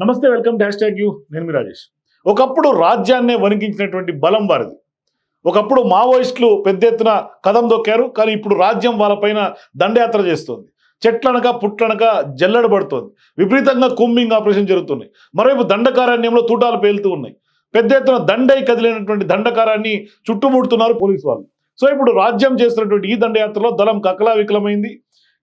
నమస్తే welcome dash tag you. నేను మీ రాజేష్. ఒకప్పుడు రాజ్యాన్నే వణికించినటువంటి బలం వారిది. ఒకప్పుడు మావోయిస్టులు పెద్ద ఎత్తున కదం దొక్కారు కానీ ఇప్పుడు రాజ్యం వాళ్ళపైన దండయాత్ర చేస్తుంది. చెట్లనక పుట్లనక జల్లెడ పడుతోంది. విపరీతంగా కుమ్మింగ్ ఆపరేషన్ జరుగుతున్నాయి. మరోవైపు దండకారణ్యంలో తూటాలు పేలుతూ ఉన్నాయి. పెద్ద ఎత్తున దండై కదిలినటువంటి దండకారాన్ని చుట్టుముడుతున్నారు పోలీసు వాళ్ళు. సో ఇప్పుడు రాజ్యం చేస్తున్నటువంటి ఈ దండయాత్రలో దళం కకలా వికలమైంది.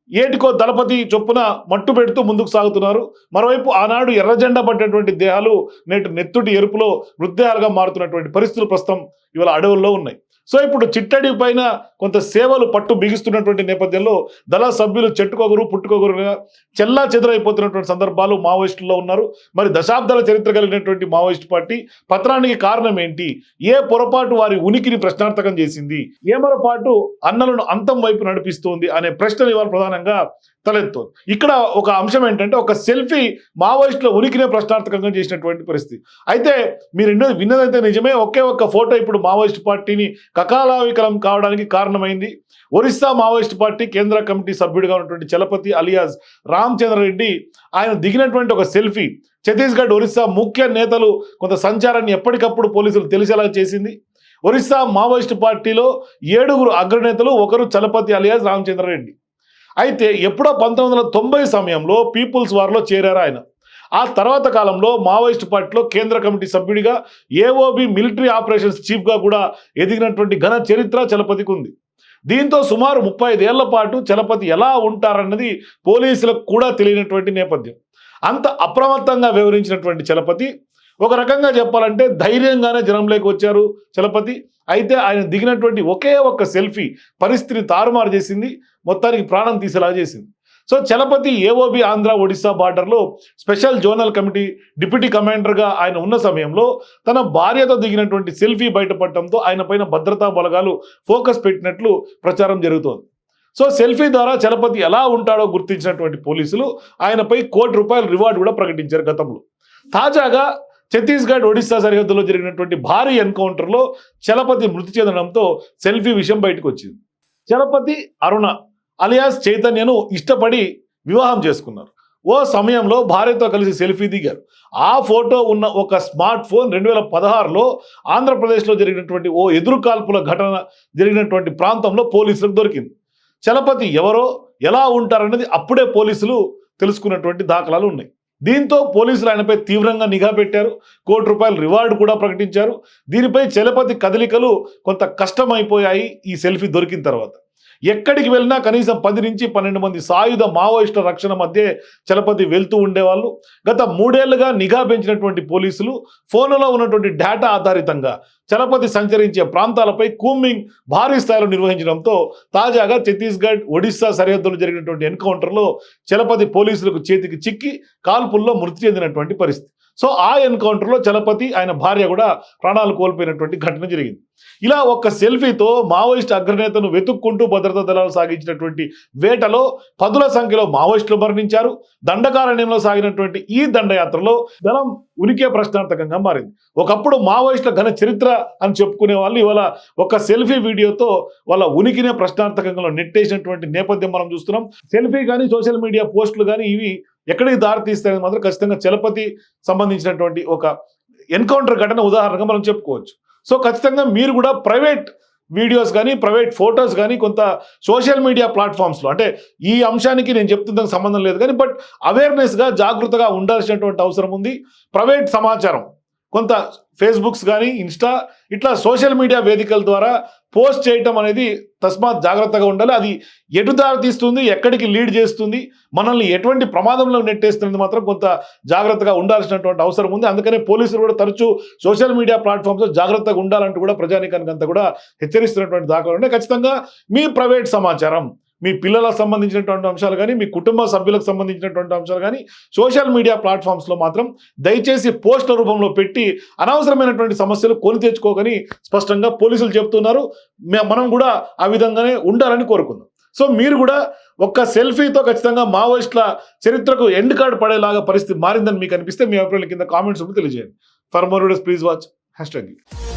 ఏటికో దళపతి చొప్పున మట్టు పెడుతూ ముందుకు సాగుతున్నారు. మరోవైపు ఆనాడు ఎర్రజెండా పడ్డటువంటి దేహాలు నేటి నెత్తుటి ఎరుపులో మృతదేహాలుగా మారుతున్నటువంటి పరిస్థితులు ప్రస్తుతం ఇవాళ అడవుల్లో ఉన్నాయి. సో ఇప్పుడు చిట్టడి పైన కొంత సేవలు పట్టు బిగిస్తున్నటువంటి నేపథ్యంలో దళ సభ్యులు చెట్టుకొగరు పుట్టుకొగరుగా చెల్లా చెదరైపోతున్నటువంటి సందర్భాలు మావోయిస్టుల్లో ఉన్నారు. మరి దశాబ్దాల చరిత్ర కలిగినటువంటి మావోయిస్ట్ పార్టీ పత్రానికి కారణం ఏంటి? ఏ పొరపాటు వారి ఉనికిని ప్రశ్నార్థకం చేసింది? ఏ పొరపాటు అన్నలను అంతం వైపు నడిపిస్తోంది అనే ప్రశ్నలు ఇవాళ ప్రధానంగా తలెత్తుంది ఇక్కడ ఒక అంశం ఏంటంటే ఒక సెల్ఫీ మావోయిస్టుల ఉనికినే ప్రశ్నార్థకంగా చేసినటువంటి పరిస్థితి. అయితే మీరు విన్నదైతే నిజమే. ఒకే ఒక్క ఫోటో ఇప్పుడు మావోయిస్ట్ పార్టీని కకాలావికలం కావడానికి కారణమైంది. ఒరిస్సా మావోయిస్ట్ పార్టీ కేంద్ర కమిటీ సభ్యుడిగా ఉన్నటువంటి చలపతి అలియాస్ రామచంద్రరెడ్డి ఆయన దిగినటువంటి ఒక సెల్ఫీ ఛత్తీస్గఢ్ ఒరిస్సా ముఖ్య నేతలు కొంత సంచారాన్ని ఎప్పటికప్పుడు పోలీసులు తెలిసేలా చేసింది. ఒరిస్సా మావోయిస్ట్ పార్టీలో ఏడుగురు అగ్రనేతలు ఒకరు చలపతి అలియాస్ రామచంద్రరెడ్డి అయితే ఎప్పుడో పంతొమ్మిది వందల తొంభై సమయంలో పీపుల్స్ వార్లో చేరారు ఆయన. ఆ తర్వాత కాలంలో మావోయిస్ట్ పార్టీలో కేంద్ర కమిటీ సభ్యుడిగా ఏఓబి మిలిటరీ ఆపరేషన్స్ చీఫ్గా కూడా ఎదిగినటువంటి ఘన చరిత్ర చలపతికి ఉంది. దీంతో సుమారు ముప్పై ఐదేళ్ళ పాటు చలపతి ఎలా ఉంటారన్నది పోలీసులకు కూడా తెలియనటువంటి నేపథ్యం. అంత అప్రమత్తంగా వివరించినటువంటి చలపతి ఒక రకంగా చెప్పాలంటే ధైర్యంగానే జనంలోకి వచ్చారు చలపతి. అయితే ఆయన దిగినటువంటి ఒకే ఒక్క సెల్ఫీ పరిస్థితిని తారుమారు చేసింది మొత్తానికి ప్రాణం తీసేలా చేసింది. So Chalapathi A O B Andhra Odisha బార్డర్లో స్పెషల్ జోనల్ కమిటీ డిప్యూటీ కమాండర్గా ఆయన ఉన్న సమయంలో తన భార్యతో దిగినటువంటి సెల్ఫీ బయటపడటంతో ఆయన పైన భద్రతా బలగాలు ఫోకస్ పెట్టినట్లు ప్రచారం జరుగుతోంది. సో సెల్ఫీ ద్వారా చలపతి ఎలా ఉంటాడో గుర్తించినటువంటి పోలీసులు ఆయనపై కోటి రూపాయల రివార్డు కూడా ప్రకటించారు గతంలో. తాజాగా ఛత్తీస్గఢ్ ఒడిశా సరిహద్దులో జరిగినటువంటి భారీ ఎన్కౌంటర్లో చలపతి మృతి చెందడంతో సెల్ఫీ విషయం బయటకు వచ్చింది. చలపతి అరుణ అలియాస్ చైతన్యను ఇష్టపడి వివాహం చేసుకున్నారు. ఓ సమయంలో భార్యతో కలిసి సెల్ఫీ దిగారు. ఆ ఫోటో ఉన్న ఒక స్మార్ట్ ఫోన్ రెండు వేల పదహారులో ఆంధ్రప్రదేశ్లో జరిగినటువంటి ఓ ఎదురు కాల్పుల ఘటన జరిగినటువంటి ప్రాంతంలో పోలీసులకు దొరికింది. చలపతి ఎవరో ఎలా ఉంటారన్నది అప్పుడే పోలీసులు తెలుసుకున్నటువంటి దాఖలాలు ఉన్నాయి. దీంతో పోలీసులు ఆయనపై తీవ్రంగా నిఘా పెట్టారు. కోటి రూపాయల రివార్డు కూడా ప్రకటించారు. దీనిపై చలపతి కదలికలు కొంత కష్టమైపోయాయి ఈ సెల్ఫీ దొరికిన తర్వాత. ఎక్కడికి వెళ్ళినా కనీసం పది నుంచి పన్నెండు మంది సాయుధ మావోయిస్టుల రక్షణ మధ్య చలపతి వెళ్తూ ఉండేవాళ్ళు. గత మూడేళ్ళుగా నిఘా పెంచినటువంటి పోలీసులు ఫోన్లలో ఉన్నటువంటి డేటా ఆధారితంగా చలపతి సంచరించే ప్రాంతాలపై కూమింగ్ భారీ స్థాయిలో నిర్వహించడంతో తాజాగా ఛత్తీస్గఢ్ ఒడిశా సరిహద్దులో జరిగినటువంటి ఎన్కౌంటర్లో చలపతి పోలీసులకు చేతికి చిక్కి కాల్పుల్లో మృతి చెందినటువంటి పరిస్థితి. సో ఆ ఎన్కౌంటర్లో చలపతి ఆయన భార్య కూడా ప్రాణాలు కోల్పోయినటువంటి ఘటన జరిగింది. ఇలా ఒక్క సెల్ఫీతో మావోయిస్ట్ అగ్రనేతను వెతుక్కుంటూ భద్రతా దళాలు సాగించినటువంటి వేటలో పదుల సంఖ్యలో మావోయిస్టులు మరణించారు. దండకారణ్యంలో సాగినటువంటి ఈ దండయాత్రలో దళం ఉనికే ప్రశ్నార్థకంగా మారింది. ఒకప్పుడు మావోయిస్టుల ఘన చరిత్ర అని చెప్పుకునే వాళ్ళు ఇవాళ ఒక సెల్ఫీ వీడియోతో వాళ్ళ ఉనికినే ప్రశ్నార్థకంగా నెట్టేసినటువంటి నేపథ్యం మనం చూస్తున్నాం. సెల్ఫీ కానీ సోషల్ మీడియా పోస్టులు కానీ ఇవి ఎక్కడికి దారితీస్తాయని మాత్రం ఖచ్చితంగా చలపతి సంబంధించినటువంటి ఒక ఎన్కౌంటర్ ఘటన ఉదాహరణగా మనం చెప్పుకోవచ్చు. సో ఖచ్చితంగా మీరు కూడా ప్రైవేట్ వీడియోస్ కానీ ప్రైవేట్ ఫొటోస్ కానీ కొంత సోషల్ మీడియా ప్లాట్ఫామ్స్లో అంటే ఈ అంశానికి నేను చెప్తున్న సంబంధం లేదు కానీ బట్ అవేర్నెస్గా జాగ్రత్తగా ఉండాల్సినటువంటి అవసరం ఉంది. ప్రైవేట్ సమాచారం. కొంత ఫేస్బుక్స్ కానీ ఇన్స్టా ఇట్లా సోషల్ మీడియా వేదికల ద్వారా పోస్ట్ చేయటం అనేది తస్మాత్ జాగ్రత్తగా ఉండాలి. అది ఎటు దారి తీస్తుంది ఎక్కడికి లీడ్ చేస్తుంది మనల్ని ఎటువంటి ప్రమాదంలో నెట్టేస్తున్నది మాత్రం కొంత జాగ్రత్తగా ఉండాల్సినటువంటి అవసరం ఉంది. అందుకనే పోలీసులు కూడా తరచూ సోషల్ మీడియా ప్లాట్ఫామ్స్లో జాగ్రత్తగా ఉండాలంటూ కూడా ప్రజానికానికి అంతా కూడా హెచ్చరిస్తున్నటువంటి దాఖలు ఉన్నాయి. ఖచ్చితంగా మీ ప్రైవేట్ సమాచారం. మీ పిల్లలకు సంబంధించినటువంటి అంశాలు కానీ మీ కుటుంబ సభ్యులకు సంబంధించినటువంటి అంశాలు కానీ సోషల్ మీడియా ప్లాట్ఫామ్స్లో మాత్రం దయచేసి పోస్టుల రూపంలో పెట్టి అనవసరమైనటువంటి సమస్యలు కొని తెచ్చుకోకని స్పష్టంగా పోలీసులు చెప్తున్నారు మనం కూడా ఆ విధంగానే ఉండాలని కోరుకుందాం. సో మీరు కూడా ఒక్క సెల్ఫీతో ఖచ్చితంగా మావోయిస్టుల చరిత్రకు ఎండ్ కార్డ్ పడేలాగా పరిస్థితి మారిందని మీకు అనిపిస్తే మీ అభిప్రాయాల కింద కామెంట్స్ తెలియజేయండి. For more videos please watch. Hashtag